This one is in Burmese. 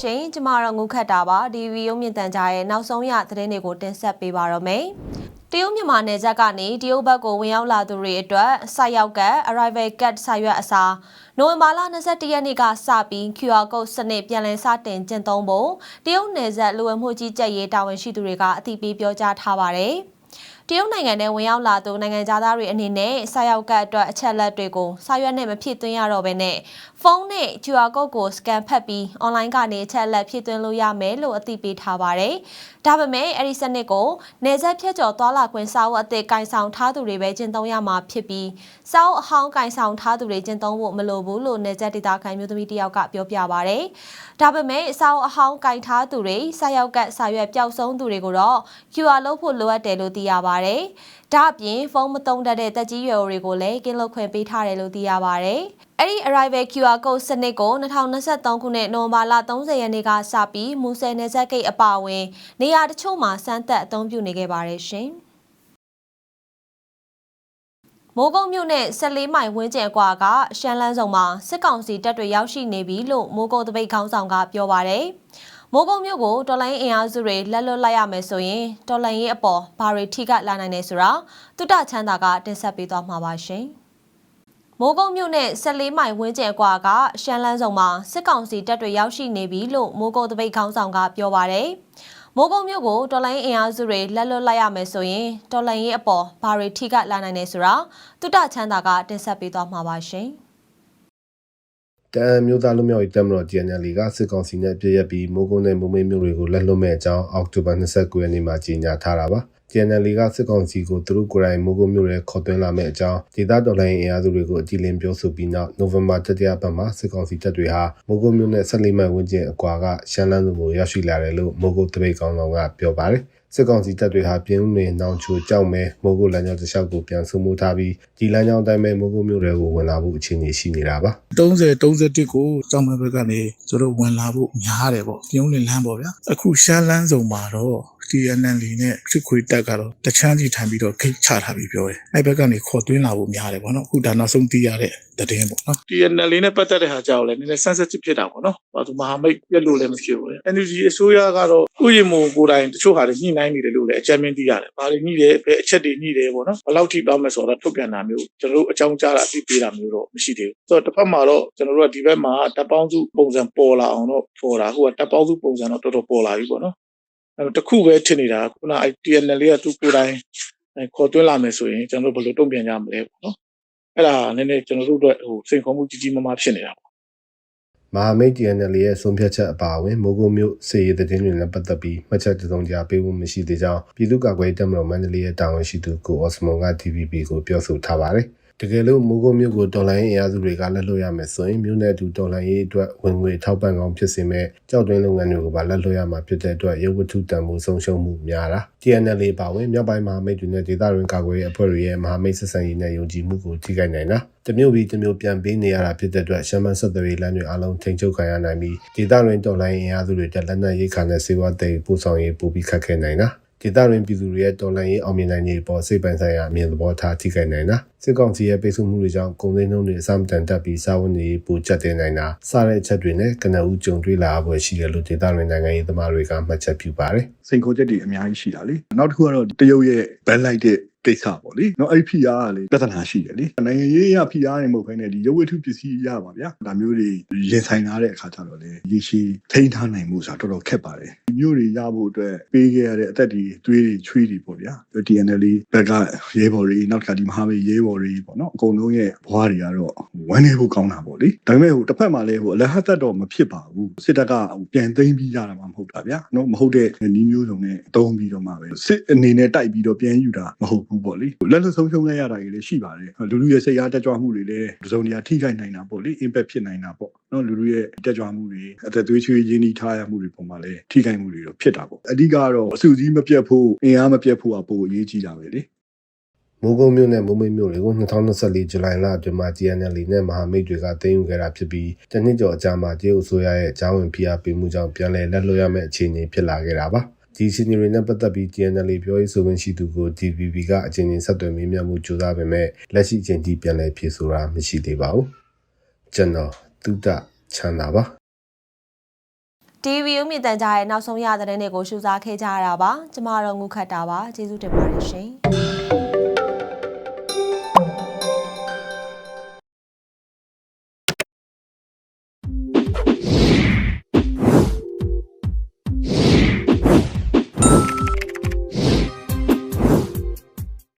ရှင်ကျမတို့ငုခတ်တာပါဒီဗီဒီယိုမြင့်တန်ကြားရဲ့နောက်ဆုံးရသတင်းတွေကိုတင်ဆက်ပေးပါတော့မယ်တရုတ်မြန်မာနယ်စပ်ကနေတရုတ်ဘက်ကိုဝင်ရောက်လာသူတွေအတွက်စိုက်ရောက်ကတ် arrival card စာရွက်အစားနိုဝင်ဘာလ22ရက်နေ့ကစပြီး QR code စနစ်ပြန်လည်စတင်ကျင့်သုံးဖို့တရုတ်နယ်စပ်လူဝင်မှုကြီးကြပ်ရေးတာဝန်ရှိသူတွေကအသိပေးပြောကြားထားပါတယ်။တ ရုတ်နိုင်ငံထဲဝင်ရောက်လာသူနိုင်ငံသားတွေအနေနဲ့စာရောက်ကတ်အတွက်အချက်လက်တွေကိုစာရွက်နဲ့မဖြည့်သွင်းရတော့ဘဲနဲ့ဖုန်းနဲ့ QR code ကို scan ဖတ်ပြီး online ကနေအချက်လက်ဖြည့်သွင်းလို့ရမယ်လို့အသိပေးထားပါတယ်။ဒါပေမဲ့အဲ့ဒီစနစ်ကိုနေဆက်ဖြတ်ကျော်သွားလာခွင့်စာအုပ်အသစ်ကင်ဆောင်ထားသူတွေပဲကျင့်သုံးရမှာဖြစ်ပြီးစာအုပ်အဟောင်းကင်ဆောင်ထားသူတွေကျင့်သုံးဖို့မလိုဘူးလို့နေဆက်ဒေတာခိုင်မျိုးသမီးတယောက်ကပြောပြပါဗျ။ဒါပေမဲ့စာအုပ်အဟောင်းကင်ထားသူတွေစာရောက်ကတ်စာရွက်ပျောက်ဆုံးသူတွေကိုတော့ QR လုပ်ဖို့လိုအပ်တယ်လို့သိရပါတယ်။ဒါ့အပြင်ဖုန်းမသုံးတတ်တဲ့တက်ကြီးရွယ်အိုတွေကိုလည်းကင်းလွတ်ခွင့်ပေးထားတယ်လို့သိရပါတယ်။အဲ့ဒီ arrival QR code စနစ်ကို2023ခုနှစ်နိုဝင်ဘာလ30ရက်နေ့ကစပြီးမူဆယ်နယ်စပ်ဂိတ်အပါအဝင် နေရာတချို့မှာစမ်းသပ်အသုံးပြုနေခဲ့ပါတယ်ရှင်။မိုးကုတ်မြို့နဲ့14မိုင်ဝန်းကျင်အကွာကရှမ်းလန်းဆောင်မှာစစ်ကောင်စီတပ်တွေရောက်ရှိနေပြီလို့မိုးကုတ်တပိတ်ခေါင်းဆောင်ကပြောပါရယ်။ မိုးကုတ်မြို့ကိုတော်လိုင်းအင်အားစုတွေလက်လွတ်လိုက်ရမယ်ဆိုရင်တော်လိုင်းရဲ့အပေါ်ဘာတွေထိကလာနိုင်နေဆိုတာတုတချမ်းသာကတင်ဆက်ပေးသွားမှာပါရှင်။မိုးကုတ်မြို့နဲ့14မိုင်ဝန်းကျင်အကွာကရှမ်းလန်းဆောင်မှာစစ်ကောင်စီတပ်တွေရောက်ရှိနေပြီလို့မိုးကုတ်တပိတ်ခေါင်းဆောင်ကပြောပါရယ်။မိုးကုတ်မြို့ကိုတော်လိုင်းအင်အားစုတွေလက်လွတ်လိုက်ရမယ်ဆိုရင်တော်လိုင်းရဲ့အပေါ်ဘာတွေထိကလာနိုင်နေဆိုတာတုတချမ်းသာကတင်ဆက်ပေးသွားမှာပါရှင် တန်မျိုးသားလူမျိုးရေးတမတော် GNL ကစစ်ကောင်စီနဲ့ပြည်ရပြီးမိုးကုတ်နဲ့မုံမိတ်မြို့တွေကိုလက်လွတ်မဲ့အကြောင်းအောက်တိုဘာ29ရက်နေ့မှာကြေညာထားတာပါ GNL ကစစ်ကောင်စီကိုသူတို့ကိုယ်တိုင်မိုးကုတ်မြို့ရဲခေါ်သွင်းလာမဲ့အကြောင်းဒေသတော်လှန်ရေးအင်အားစုတွေကိုအကြည်လင်ပြောဆိုပြီးနောက်နိုဝင်ဘာတတိယပတ်မှာစစ်ကောင်စီတပ်တွေဟာမိုးကုတ်မြို့နဲ့14မိုင်ဝန်းကျင်အကွာကရှမ်းလန်းသူကိုရောက်ရှိလာတယ်လို့မိုးကုတ်တပိတ်ကောင်ဆောင်ကပြောပါတယ် စစ်ကောင်စီတပ်တွေဟာပြင်းဦးနေနောင်ချိုကြောက်မဲမိုးကုတ်လမ်းကြောင်းတစ်လျှောက်ကိုပြန်ဆုမှုထားပြီးဒီလမ်းကြောင်းတိုင်းပဲမိုးကုတ်မြို့တွေကိုဝင်လာဖို့အခြေအနေရှိနေတာပါ30 31ကိုကြောက်မဲဘက်ကနေကျတို့ဝင်လာဖို့များတယ်ပေါ့ပြုံးလင်းလမ်းပေါ့ဗျာအခုရှမ်းလန်းစုံမှာတော့ TNL နဲ့စစ်ခွေတက်ကတော့တချမ်းစီထိုင်ပြီးတော့ခိတ်ချထားပြီးပြောတယ်အဲ့ဘက်ကနေခေါ်သွင်းလာဖို့များတယ်ပေါ့နော်အခုဒါနောက်ဆုံးသိရတဲ့သတင်းပေါ့နော် TNL နဲ့ပတ်သက်တဲ့ဟာကြောက်လဲနည်းနည်း sensitive ဖြစ်တာပေါ့နော်ဘာသူမဟာမိတ်ပြက်လို့လည်းမဖြစ်ဘူးလေ NUG အစိုးရကတော့ ဥယျာဉ်မို့ကိုယ်တိုင်တချို့ဟာတွေညှိနှိုင်းနေတယ်လို့လည်းအကြမ်းမြင်သိရတယ်ဘာတွေညှိတယ်ဘယ်အချက်တွေညှိတယ်ပေါ့နော်ဘယ်လောက်ထိတောင်းမယ်ဆိုတော့ထုတ်ပြန်တာမျိုးကျွန်တော်တို့အကြောင်းကြားတာအသိပေးတာမျိုးတော့မရှိသေးဘူးဆိုတော့တစ်ဖက်မှာတော့ကျွန်တော်တို့ကဒီဘက်မှာတပ်ပေါင်းစုပုံစံပေါ်လာအောင်တော့ပေါ်တာဟိုကတပ်ပေါင်းစုပုံစံတော့တော်တော်ပေါ်လာပြီပေါ့နော်အဲတခုပဲထင်နေတာခုန ITNL လေးကသူကိုယ်တိုင်ခေါ်သွင်းလာမယ်ဆိုရင်ကျွန်တော်တို့ဘယ်လိုတုံ့ပြန်ကြမလဲပေါ့နော်အဲ့ဒါနည်းနည်းကျွန်တော်တို့အတွက်ဟိုစိန်ခေါ်မှုကြီးကြီးမားမားဖြစ်နေတာပေါ့ မဟာမိတ် TNL ရဲ့ဆုံးဖြတ်ချက်အပါအဝင်မိုးကုတ်မြို့စေရတဲ့တင်းတွေနဲ့ပတ်သက်ပြီးမှတ်ချက်တုံးကြားပေးဖို့မရှိသေးကြောင်းပြည်သူ့ကာကွယ်တပ်မတော်မန္တလေးရဲ့တာဝန်ရှိသူကိုအော့စမွန်က TVB ကိုပြောဆိုထားပါတယ်။ တကယ်လို့မိုးကုတ်မြို့ကိုတော်လိုင်းအင်အားစုတွေကလက်လွတ်ရမယ်ဆိုရင်မြို့နယ်တူတော်လိုင်းရေးအတွက်ဝင်ငွေထောက်ပံ့ကောင်းဖြစ်စေမဲ့ကြောက်တွင်းလုပ်ငန်းတွေကိုပါလက်လွတ်ရမှာဖြစ်တဲ့အတွက်ရုပ်ဝတ္ထုတန်ဖိုးဆုံးရှုံးမှုများတာ TNL ပါဝင်မြောက်ပိုင်းမဟာမိတ်တွေနဲ့ဒေသတွင်းကာကွယ်ရေးအဖွဲ့တွေရဲ့မဟာမိတ်ဆက်ဆံရေးနဲ့ယုံကြည်မှုကိုထိခိုက်နိုင်တာတမျိုးပြီးတမျိုးပြန်ပေးနေရတာဖြစ်တဲ့အတွက်ရှမ်းမဆက်သွယ်ရေးလမ်းတွေအလုံးထိန်ချုပ်ခံရနိုင်ပြီးဒေသတွင်းတော်လိုင်းအင်အားစုတွေတက်လက်နက်ရိတ်ခါနဲ့စေဝါတဲ့ပို့ဆောင်ရေးပို့ပြီးခတ်ခဲနိုင်တာ ဒေသတွင်းပြည်သူတွေရဲ့တော်လှန်ရေးအောင်မြင်နိုင်ရေးပေါ်စိတ်ပန်ဆိုင်ရာအမြင်သဘောထားထိခိုက်နိုင်တာစစ်ကောင်စီရဲ့ပိတ်ဆို့မှုတွေကြောင့်ကုန်စည်နှုန်းတွေအဆမတန်တက်ပြီးစာဝန်တွေပိုကျတင်နိုင်တာစတဲ့အချက်တွေနဲ့ကနဦးကြုံတွေ့လာပွဲရှိတယ်လို့ဒေသတွင်းနိုင်ငံရေးသမားတွေကမှတ်ချက်ပြုပါတယ်စိန်ခေါ်ချက်တွေအများကြီးရှိတာလေနောက်တစ်ခုကတော့တရုတ်ရဲ့ဘန်လိုက်တဲ့ ကိစ္စပေါ့လေနော်အဲ့ဖိအားကလေပြဿနာရှိတယ်လေနိုင်ငံရေးအရဖိအားနေမဟုတ်ဘဲနဲ့ဒီရုပ်ဝတ္ထုပစ္စည်းရပါဗျာဒါမျိုးတွေရင်ဆိုင်လာတဲ့အခါကျတော့လေရေရှည်ထိန်းထားနိုင်မှုဆိုတာတော်တော်ခက်ပါတယ်ဒီမျိုးတွေရဖို့အတွက်ပေးခဲ့ရတဲ့အသက်တွေသွေးတွေချွေးတွေပေါ့ဗျာ DNL ဘက်ကရေးပေါ်တွေနောက်ကဒီမဟာမိတ်ရေးပေါ်တွေပေါ့နော်အကုန်လုံးရဲ့ဘွားတွေကတော့ဝမ်းနေဖို့ကောင်းတာပေါ့လေဒါပေမဲ့ဟိုတစ်ဖက်မှာလည်းဟိုအလဟတ်သက်တော့မဖြစ်ပါဘူးစစ်တပ်ကဟိုပြန်သိမ်းပြီးရတာမှမဟုတ်တာဗျာနော်မဟုတ်တဲ့နီးမျိုးစုံနဲ့တုံးပြီးတော့မှပဲစစ်အနေနဲ့တိုက်ပြီးတော့ပြန်ယူတာမဟုတ်ဘူးပေါ့လေလက်လွတ်ဆုံးရှုံးလိုက်ရတာတွေလည်းရှိပါတယ်လူလူရဲ့စိတ်အားတက်ကြွမှုတွေလည်းတစုံတရာထိခိုက်နိုင်တာပေါ့လေ impact ဖြစ်နိုင်တာပေါ့နော်လူလူရဲ့တက်ကြွမှုတွေအသက်သွေးချွေးရင်းနှီးထားရမှုတွေပုံမှာလည်းထိခိုက်မှုတွေတော့ဖြစ်တာပေါ့အဓိကတော့အစုစည်းမပြတ်ဖို့အင်အားမပြတ်ဖို့ကပိုအရေးကြီးတာပဲလေမိုးကုတ်မြို့နဲ့မိုးမိတ်မြို့တွေကို2024ဇူလိုင်လအတွင်းမှာ GNL နဲ့မဟာမိတ်တွေကသိမ်းယူခဲ့တာဖြစ်ပြီးတနစ်ကျော်အကြာမှာတရုတ်အစိုးရရဲ့အကြောင်းဝင်ဖိအားပေးမှုကြောင့်ပြန်လည်လက်လွတ်ရမယ့်အခြေအနေဖြစ်လာခဲ့တာပါ ဒီစီနီတွေနဲ့ပတ်သက်ပြီး GNL ပြောရေးဆိုခွင့်ရှိသူကို DVB ကအချိန်ချင်းဆက်သွယ်မေးမြန်းမှုကြိုးစားပေမဲ့လက်ရှိအချိန်ထိပြန်လည်ဖြေဆိုတာမရှိသေးပါဘူးကျွန်တော်တုဒ္ဒချမ်းသာပါ TV ရုပ်မြင်သံကြားရဲ့နောက်ဆုံးရသတင်းတွေကိုရှုစားခဲ့ကြရတာပါကျမတို့ငုခတ်တာပါကျေးဇူးတင်ပါတယ်ရှင်